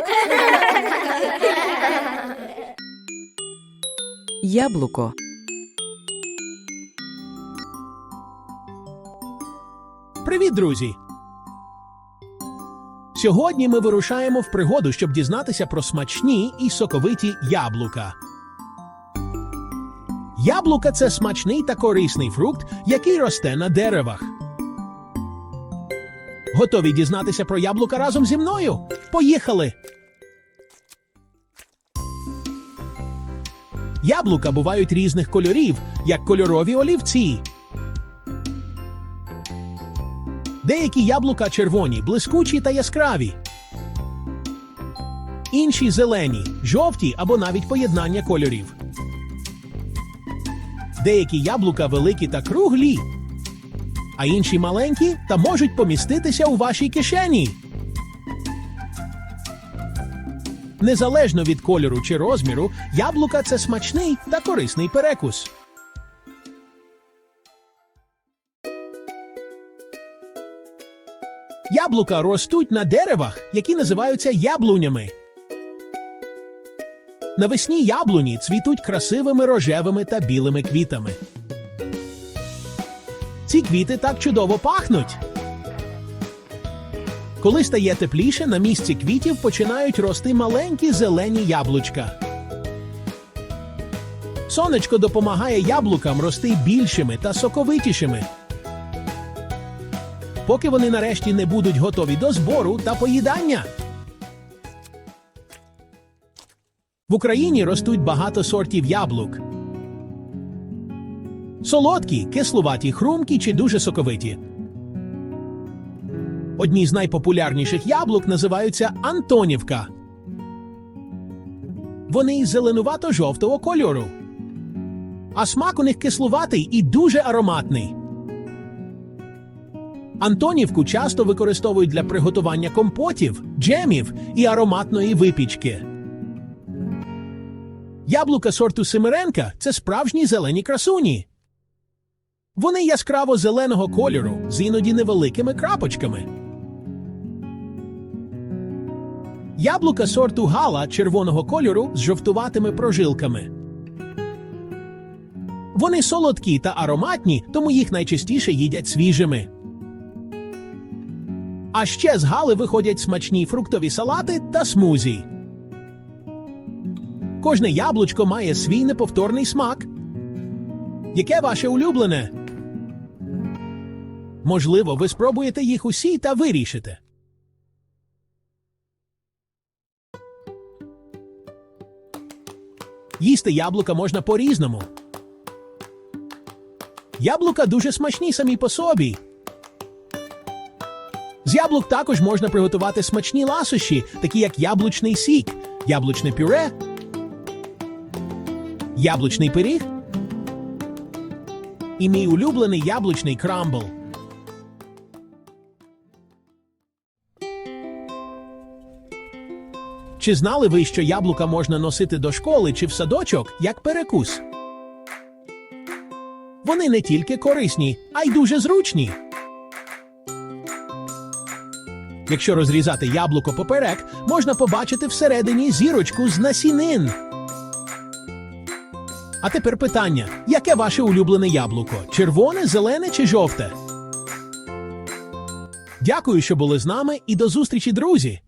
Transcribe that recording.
Яблуко. Привіт, друзі! Сьогодні ми вирушаємо в пригоду, щоб дізнатися про смачні і соковиті яблука. Яблука це смачний та корисний фрукт, який росте на деревах. Готові дізнатися про яблука разом зі мною? Поїхали! Яблука бувають різних кольорів, як кольорові олівці. Деякі яблука червоні, блискучі та яскраві. Інші зелені, жовті або навіть поєднання кольорів. Деякі яблука великі та круглі, а інші маленькі та можуть поміститися у вашій кишені. Незалежно від кольору чи розміру, яблука це смачний та корисний перекус. Яблука ростуть на деревах, які називаються яблунями. Навесні яблуні цвітуть красивими рожевими та білими квітами. Ці квіти так чудово пахнуть. Коли стає тепліше, на місці квітів починають рости маленькі зелені яблучка. Сонечко допомагає яблукам рости більшими та соковитішими поки вони нарешті не будуть готові до збору та поїдання. В Україні ростуть багато сортів яблук. Солодкі, кислуваті, хрумкі чи дуже соковиті. Одні з найпопулярніших яблук називаються Антонівка. Вони зеленувато-жовтого кольору. А смак у них кислуватий і дуже ароматний. Антонівку часто використовують для приготування компотів, джемів і ароматної випічки. Яблука сорту Семиренка це справжні зелені красуні. Вони яскраво зеленого кольору з іноді невеликими крапочками. Яблука сорту Гала червоного кольору з жовтуватими прожилками. Вони солодкі та ароматні, тому їх найчастіше їдять свіжими. А ще з гали виходять смачні фруктові салати та смузі. Кожне яблучко має свій неповторний смак. Яке ваше улюблене? Можливо, ви спробуєте їх усі та вирішите. Їсти яблука можна по-різному. Яблука дуже смачні самі по собі. З яблук також можна приготувати смачні ласощі, такі як яблучний сік, яблучне пюре, яблучний пиріг і мій улюблений яблучний крамбл. Чи знали ви, що яблука можна носити до школи чи в садочок як перекус? Вони не тільки корисні, а й дуже зручні. Якщо розрізати яблуко поперек, можна побачити всередині зірочку з насінин. А тепер питання: яке ваше улюблене яблуко? Червоне, зелене чи жовте? Дякую, що були з нами, і до зустрічі, друзі!